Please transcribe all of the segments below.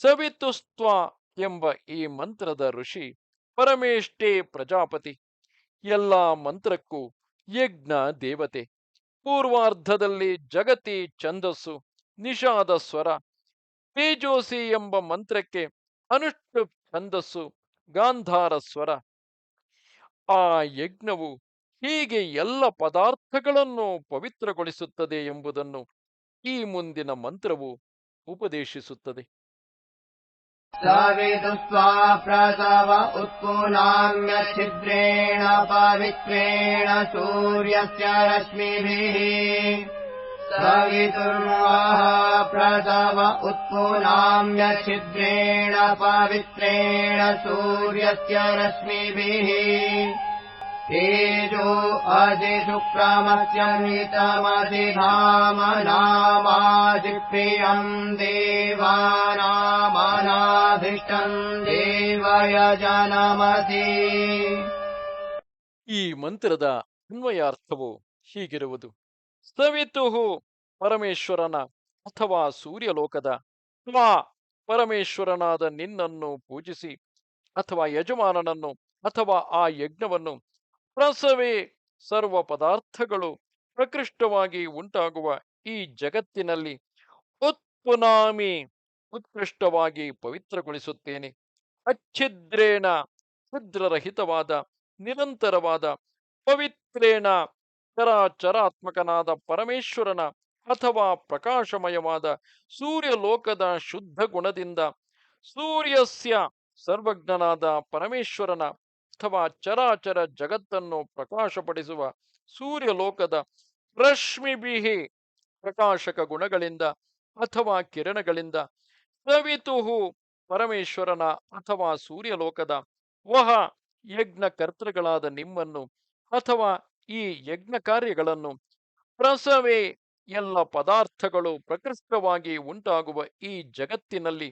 ಸವಿತುಸ್ತ್ವ ಎಂಬ ಈ ಮಂತ್ರದ ಋಷಿ ಪರಮೇಷ್ಟೇ ಪ್ರಜಾಪತಿ. ಎಲ್ಲ ಮಂತ್ರಕ್ಕೂ ಯಜ್ಞ ದೇವತೆ. ಪೂರ್ವಾರ್ಧದಲ್ಲಿ ಜಗತಿ ಛಂದಸ್ಸು, ನಿಷಾದ ಸ್ವರ. ತೇಜೋಸಿ ಎಂಬ ಮಂತ್ರಕ್ಕೆ ಅನುಷ್ಠು ಛಂದಸ್ಸು, ಗಾಂಧಾರ ಸ್ವರ. ಆ ಯಜ್ಞವು ಹೀಗೆ ಎಲ್ಲ ಪದಾರ್ಥಗಳನ್ನು ಪವಿತ್ರಗೊಳಿಸುತ್ತದೆ ಎಂಬುದನ್ನು ಈ ಮುಂದಿನ ಮಂತ್ರವು ಉಪದೇಶಿಸುತ್ತದೆ. सवितुस्त्वा प्रसव उत्पुनाम्य छिद्रेण पवित्रेण सूर्यस्य रश्मिभिः। सवितुर्वः प्रसव उत्पुनाम्य छिद्रेण पवित्रेण सूर्यस्य रश्मिभिः तेजो अधिशुक्रमस्यमितमधिधामनामाजिप्रियम् देवानामनाधिष्टम् देवयजनमति ಈ ಮಂತ್ರದ ಅನ್ವಯಾರ್ಥವು ಹೀಗಿರುವುದು ಸವಿತುಹು ಪರಮೇಶ್ವರನ ಅಥವಾ ಸೂರ್ಯಲೋಕದ ತ್ವಾ ಪರಮೇಶ್ವರನಾದ ನಿನ್ನನ್ನು ಪೂಜಿಸಿ ಅಥವಾ ಯಜಮಾನನನ್ನು ಅಥವಾ ಆ ಯಜ್ಞವನ್ನು ಪ್ರಸವೇ ಸರ್ವ ಪದಾರ್ಥಗಳು ಪ್ರಕೃಷ್ಟವಾಗಿ ಉಂಟಾಗುವ ಈ ಜಗತ್ತಿನಲ್ಲಿ ಉತ್ಪುನಾಮಿ ಉತ್ಕೃಷ್ಟವಾಗಿ ಪವಿತ್ರಗೊಳಿಸುತ್ತೇನೆ. ಅಚ್ಛಿದ್ರೇಣ ಕ್ಷುದ್ರರಹಿತವಾದ ನಿರಂತರವಾದ ಪವಿತ್ರೇಣ ಚರಾಚರಾತ್ಮಕನಾದ ಪರಮೇಶ್ವರನ ಅಥವಾ ಪ್ರಕಾಶಮಯವಾದ ಸೂರ್ಯಲೋಕದ ಶುದ್ಧ ಗುಣದಿಂದ ಸೂರ್ಯಸ್ಯ ಸರ್ವಜ್ಞನಾದ ಪರಮೇಶ್ವರನ ಅಥವಾ ಚರಾಚರ ಜಗತ್ತನ್ನು ಪ್ರಕಾಶಪಡಿಸುವ ಸೂರ್ಯಲೋಕದ ರಶ್ಮಿಬಿಹಿ ಪ್ರಕಾಶಕ ಗುಣಗಳಿಂದ ಅಥವಾ ಕಿರಣಗಳಿಂದ ಸವಿತುಹು ಪರಮೇಶ್ವರನ ಅಥವಾ ಸೂರ್ಯಲೋಕದ ವಹ ಯಜ್ಞ ಕರ್ತೃಗಳಾದ ನಿಮ್ಮನ್ನು ಅಥವಾ ಈ ಯಜ್ಞ ಕಾರ್ಯಗಳನ್ನು ಪ್ರಸವೇ ಎಲ್ಲ ಪದಾರ್ಥಗಳು ಪ್ರಕೃಷ್ಟವಾಗಿ ಉಂಟಾಗುವ ಈ ಜಗತ್ತಿನಲ್ಲಿ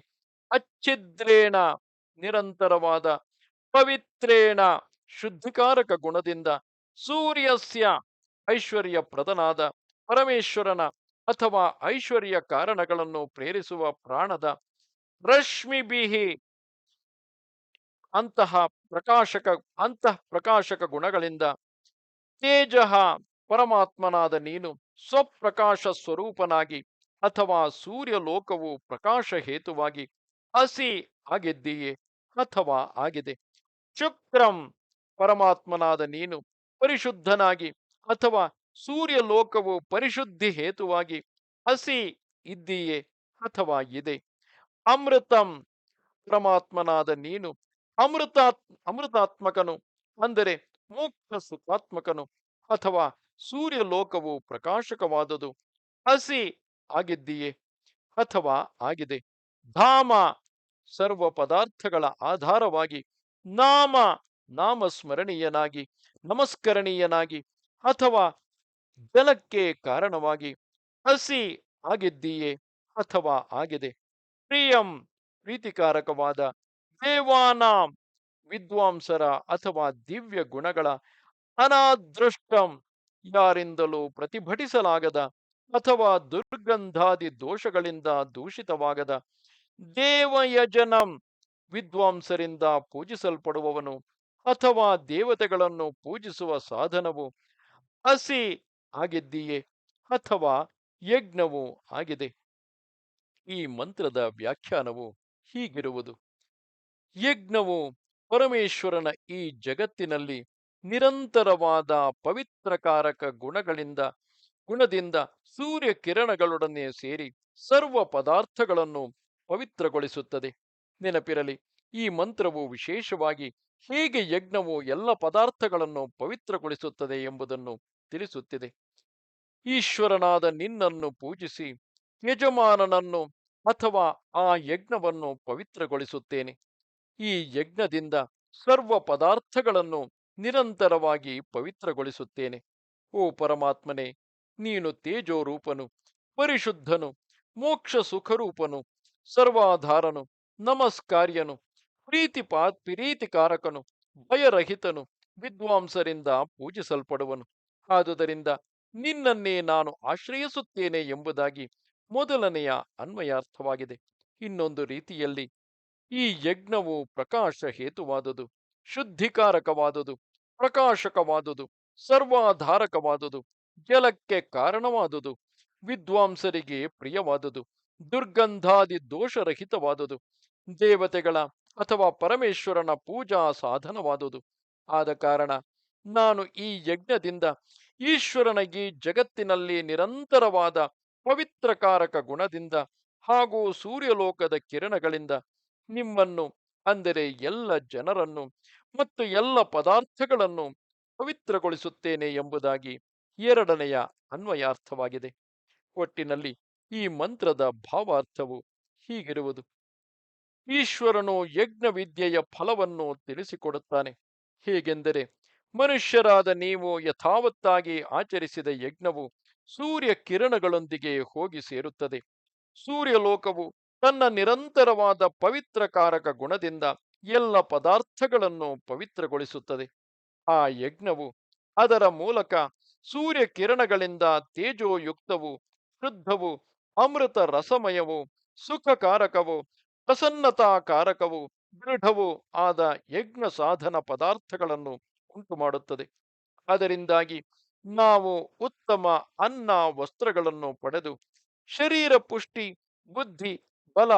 ಅಚ್ಚಿದ್ರೇಣ ನಿರಂತರವಾದ ಪವಿತ್ರೇಣ ಶುದ್ಧಿಕಾರಕ ಗುಣದಿಂದ ಸೂರ್ಯಸ್ಯ ಐಶ್ವರ್ಯ ಪ್ರದನಾದ ಪರಮೇಶ್ವರನ ಅಥವಾ ಐಶ್ವರ್ಯ ಕಾರಣಗಳನ್ನು ಪ್ರೇರಿಸುವ ಪ್ರಾಣದ ರಶ್ಮಿಬಿಹಿ ಅಂತಹ ಪ್ರಕಾಶಕ ಅಂತಃ ಪ್ರಕಾಶಕ ಗುಣಗಳಿಂದ ತೇಜ ಪರಮಾತ್ಮನಾದ ನೀನು ಸ್ವಪ್ರಕಾಶ ಸ್ವರೂಪನಾಗಿ ಅಥವಾ ಸೂರ್ಯ ಲೋಕವು ಪ್ರಕಾಶ ಹೇತುವಾಗಿ ಹಸಿ ಆಗಿದ್ದೀಯೇ ಅಥವಾ ಆಗಿದೆ? ಶುಕ್ರಂ ಪರಮಾತ್ಮನಾದ ನೀನು ಪರಿಶುದ್ಧನಾಗಿ ಅಥವಾ ಸೂರ್ಯ ಲೋಕವು ಪರಿಶುದ್ಧಿ ಹೇತುವಾಗಿ ಹಸಿ ಇದ್ದೀಯೇ ಅಥವಾ ಇದೆ. ಅಮೃತಂ ಪರಮಾತ್ಮನಾದ ನೀನು ಅಮೃತಾತ್, ಅಮೃತಾತ್ಮಕನು ಅಂದರೆ ಮೋಕ್ಷ ಸುಖಾತ್ಮಕನು ಅಥವಾ ಸೂರ್ಯ ಲೋಕವು ಪ್ರಕಾಶಕವಾದದು ಹಸಿ ಆಗಿದ್ದೀಯೇ ಅಥವಾ ಆಗಿದೆ. ಧಾಮ ಸರ್ವ ಪದಾರ್ಥಗಳ ಆಧಾರವಾಗಿ ನಾಮ ನಾಮ ಸ್ಮರಣೀಯನಾಗಿ ನಮಸ್ಕರಣೀಯನಾಗಿ ಅಥವಾ ಜಲಕ್ಕೆ ಕಾರಣವಾಗಿ ಹಸಿ ಆಗಿದ್ದೀಯೇ ಅಥವಾ ಆಗಿದೆ. ಪ್ರಿಯಂ, ಪ್ರೀತಿಕಾರಕವಾದ ದೇವಾನಾಂ, ವಿದ್ವಾಂಸರ ಅಥವಾ ದಿವ್ಯ ಗುಣಗಳ ಅನಾದೃಷ್ಟಂ ಯಾರಿಂದಲೂ ಪ್ರತಿಭಟಿಸಲಾಗದ ಅಥವಾ ದುರ್ಗಂಧಾದಿ ದೋಷಗಳಿಂದ ದೂಷಿತವಾಗದ ದೇವಯಜನಂ ವಿದ್ವಾಂಸರಿಂದ ಪೂಜಿಸಲ್ಪಡುವವನು ಅಥವಾ ದೇವತೆಗಳನ್ನು ಪೂಜಿಸುವ ಸಾಧನವು ಹಸಿ ಆಗಿದ್ದೀಯೇ ಅಥವಾ ಯಜ್ಞವು ಆಗಿದೆ? ಈ ಮಂತ್ರದ ವ್ಯಾಖ್ಯಾನವು ಹೀಗಿರುವುದು. ಯಜ್ಞವು ಪರಮೇಶ್ವರನ ಈ ಜಗತ್ತಿನಲ್ಲಿ ನಿರಂತರವಾದ ಪವಿತ್ರಕಾರಕ ಗುಣಗಳಿಂದ, ಗುಣದಿಂದ ಸೂರ್ಯ ಕಿರಣಗಳೊಡನೆ ಸೇರಿ ಸರ್ವ ಪದಾರ್ಥಗಳನ್ನು ಪವಿತ್ರಗೊಳಿಸುತ್ತದೆ. ನೆನಪಿರಲಿ. ಈ ಮಂತ್ರವು ವಿಶೇಷವಾಗಿ ಹೇಗೆ ಯಜ್ಞವು ಎಲ್ಲ ಪದಾರ್ಥಗಳನ್ನು ಪವಿತ್ರಗೊಳಿಸುತ್ತದೆ ಎಂಬುದನ್ನು ತಿಳಿಸುತ್ತಿದೆ. ಈಶ್ವರನಾದ ನಿನ್ನನ್ನು ಪೂಜಿಸಿ ಯಜಮಾನನನ್ನು ಅಥವಾ ಆ ಯಜ್ಞವನ್ನು ಪವಿತ್ರಗೊಳಿಸುತ್ತೇನೆ. ಈ ಯಜ್ಞದಿಂದ ಸರ್ವ ಪದಾರ್ಥಗಳನ್ನು ನಿರಂತರವಾಗಿ ಪವಿತ್ರಗೊಳಿಸುತ್ತೇನೆ. ಓ ಪರಮಾತ್ಮನೇ, ನೀನು ತೇಜೋರೂಪನು, ಪರಿಶುದ್ಧನು, ಮೋಕ್ಷ ಸುಖರೂಪನು, ಸರ್ವಾಧಾರನು ನಮಸ್ಕಾರ್ಯನು. ಪ್ರೀತಿಪಾ ಪ್ರೀತಿಕಾರಕನು. ಭಯರಹಿತನು. ವಿದ್ವಾಂಸರಿಂದ ಪೂಜಿಸಲ್ಪಡುವನು. ಆದುದರಿಂದ ನಿನ್ನನ್ನೇ ನಾನು ಆಶ್ರಯಿಸುತ್ತೇನೆ ಎಂಬುದಾಗಿ ಮೊದಲನೆಯ ಅನ್ವಯಾರ್ಥವಾಗಿದೆ. ಇನ್ನೊಂದು ರೀತಿಯಲ್ಲಿ ಈ ಯಜ್ಞವು ಪ್ರಕಾಶ ಹೇತುವಾದುದು ಶುದ್ಧಿಕಾರಕವಾದುದು, ಪ್ರಕಾಶಕವಾದುದು, ಸರ್ವಾಧಾರಕವಾದುದು, ಜಲಕ್ಕೆ ಕಾರಣವಾದುದು, ವಿದ್ವಾಂಸರಿಗೆ ಪ್ರಿಯವಾದುದು, ದುರ್ಗಂಧಾದಿ ದೋಷರಹಿತವಾದುದು ದೇವತೆಗಳ ಅಥವಾ ಪರಮೇಶ್ವರನ ಪೂಜಾ ಸಾಧನವಾದುದು. ಆದ ಕಾರಣ ನಾನು ಈ ಯಜ್ಞದಿಂದ ಈಶ್ವರನಿಗೆ ಜಗತ್ತಿನಲ್ಲಿ ನಿರಂತರವಾದ ಪವಿತ್ರಕಾರಕ ಗುಣದಿಂದ ಹಾಗೂ ಸೂರ್ಯಲೋಕದ ಕಿರಣಗಳಿಂದ ನಿಮ್ಮನ್ನು, ಅಂದರೆ ಎಲ್ಲ ಜನರನ್ನು ಮತ್ತು ಎಲ್ಲ ಪದಾರ್ಥಗಳನ್ನು ಪವಿತ್ರಗೊಳಿಸುತ್ತೇನೆ ಎಂಬುದಾಗಿ ಎರಡನೆಯ ಅನ್ವಯಾರ್ಥವಾಗಿದೆ. ಒಟ್ಟಿನಲ್ಲಿ ಈ ಮಂತ್ರದ ಭಾವಾರ್ಥವು ಹೀಗಿರುವುದು. ಈಶ್ವರನು ಯಜ್ಞ ವಿದ್ಯೆಯ ಫಲವನ್ನು ತಿಳಿಸಿಕೊಡುತ್ತಾನೆ. ಹೇಗೆಂದರೆ, ಮನುಷ್ಯರಾದ ನೀವು ಯಥಾವತ್ತಾಗಿ ಆಚರಿಸಿದ ಯಜ್ಞವು ಸೂರ್ಯ ಕಿರಣಗಳೊಂದಿಗೆ ಹೋಗಿ ಸೇರುತ್ತದೆ. ಸೂರ್ಯಲೋಕವು ತನ್ನ ನಿರಂತರವಾದ ಪವಿತ್ರಕಾರಕ ಗುಣದಿಂದ ಎಲ್ಲ ಪದಾರ್ಥಗಳನ್ನು ಪವಿತ್ರಗೊಳಿಸುತ್ತದೆ. ಆ ಯಜ್ಞವು ಅದರ ಮೂಲಕ ಸೂರ್ಯ ಕಿರಣಗಳಿಂದ ತೇಜೋಯುಕ್ತವು, ಶುದ್ಧವು, ಅಮೃತ ರಸಮಯವು, ಸುಖಕಾರಕವು ಪ್ರಸನ್ನತಾಕಾರಕವು ದೃಢವೂ ಆದ ಯಜ್ಞ ಸಾಧನ ಪದಾರ್ಥಗಳನ್ನು ಉಂಟು ಮಾಡುತ್ತದೆ ಅದರಿಂದಾಗಿ ನಾವು ಉತ್ತಮ ಅನ್ನ ವಸ್ತ್ರಗಳನ್ನು ಪಡೆದು ಶರೀರ ಪುಷ್ಟಿ, ಬುದ್ಧಿ, ಬಲ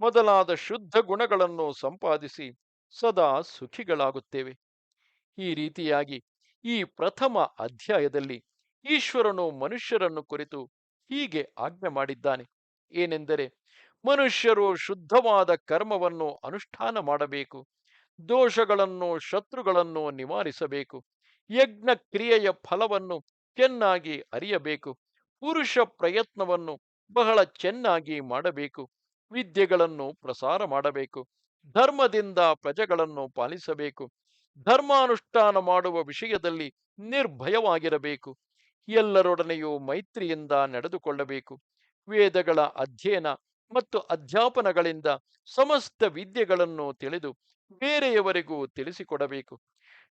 ಮೊದಲಾದ ಶುದ್ಧ ಗುಣಗಳನ್ನು ಸಂಪಾದಿಸಿ ಸದಾ ಸುಖಿಗಳಾಗುತ್ತೇವೆ. ಈ ರೀತಿಯಾಗಿ ಈ ಪ್ರಥಮ ಅಧ್ಯಾಯದಲ್ಲಿ ಈಶ್ವರನು ಮನುಷ್ಯರನ್ನು ಕುರಿತು ಹೀಗೆ ಆಜ್ಞೆ ಮಾಡಿದ್ದಾನೆ. ಏನೆಂದರೆ ಮನುಷ್ಯರು ಶುದ್ಧವಾದ ಕರ್ಮವನ್ನು ಅನುಷ್ಠಾನ ಮಾಡಬೇಕು. ದೋಷಗಳನ್ನು, ಶತ್ರುಗಳನ್ನು ನಿವಾರಿಸಬೇಕು. ಯಜ್ಞ ಕ್ರಿಯೆಯ ಫಲವನ್ನು ಚೆನ್ನಾಗಿ ಅರಿಯಬೇಕು. ಪುರುಷ ಪ್ರಯತ್ನವನ್ನು ಬಹಳ ಚೆನ್ನಾಗಿ ಮಾಡಬೇಕು. ವಿದ್ಯೆಗಳನ್ನು ಪ್ರಸಾರ ಮಾಡಬೇಕು. ಧರ್ಮದಿಂದ ಪ್ರಜೆಗಳನ್ನು ಪಾಲಿಸಬೇಕು. ಧರ್ಮಾನುಷ್ಠಾನ ಮಾಡುವ ವಿಷಯದಲ್ಲಿ ನಿರ್ಭಯವಾಗಿರಬೇಕು. ಎಲ್ಲರೊಡನೆಯೂ ಮೈತ್ರಿಯಿಂದ ನಡೆದುಕೊಳ್ಳಬೇಕು. ವೇದಗಳ ಅಧ್ಯಯನ ಮತ್ತು ಅಧ್ಯಾಪನಗಳಿಂದ ಸಮಸ್ತ ವಿದ್ಯೆಗಳನ್ನು ತಿಳಿದು ಬೇರೆಯವರಿಗೂ ತಿಳಿಸಿಕೊಡಬೇಕು.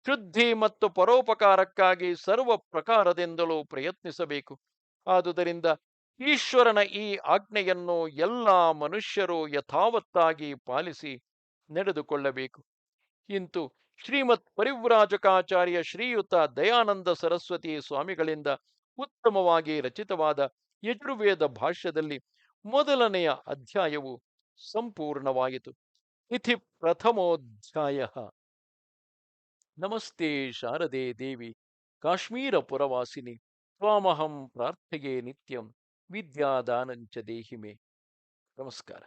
ಶುದ್ಧಿ ಮತ್ತು ಪರೋಪಕಾರಕ್ಕಾಗಿ ಸರ್ವ ಪ್ರಕಾರದಿಂದಲೂ ಪ್ರಯತ್ನಿಸಬೇಕು. ಆದುದರಿಂದ ಈಶ್ವರನ ಈ ಆಜ್ಞೆಯನ್ನು ಎಲ್ಲ ಮನುಷ್ಯರು ಯಥಾವತ್ತಾಗಿ ಪಾಲಿಸಿ ನಡೆದುಕೊಳ್ಳಬೇಕು. ಇಂತು ಶ್ರೀಮತ್ ಪರಿವ್ರಾಜಕಾಚಾರ್ಯ ಶ್ರೀಯುತ ದಯಾನಂದ ಸರಸ್ವತಿ ಸ್ವಾಮಿಗಳಿಂದ ಉತ್ತಮವಾಗಿ ರಚಿತವಾದ ಯಜುರ್ವೇದ ಭಾಷ್ಯದಲ್ಲಿ ಮೊದಲನೆಯ ಅಧ್ಯಾಯವು ಸಂಪೂರ್ಣವಾಯಿತು ಇತಿ ಪ್ರಥಮೋಧ್ಯಾಯ. ನಮಸ್ತೆ ಶಾರದೆ ದೇವಿ, ಕಾಶ್ಮೀರ ಪುರವಾಸಿನಿ, ತ್ವಾಮಹಂ ಪ್ರಾರ್ಥೆಯೇ ನಿತ್ಯಂ ವಿದ್ಯಾದಾನಂಚ ದೇಹಿಮೆ. ನಮಸ್ಕಾರ.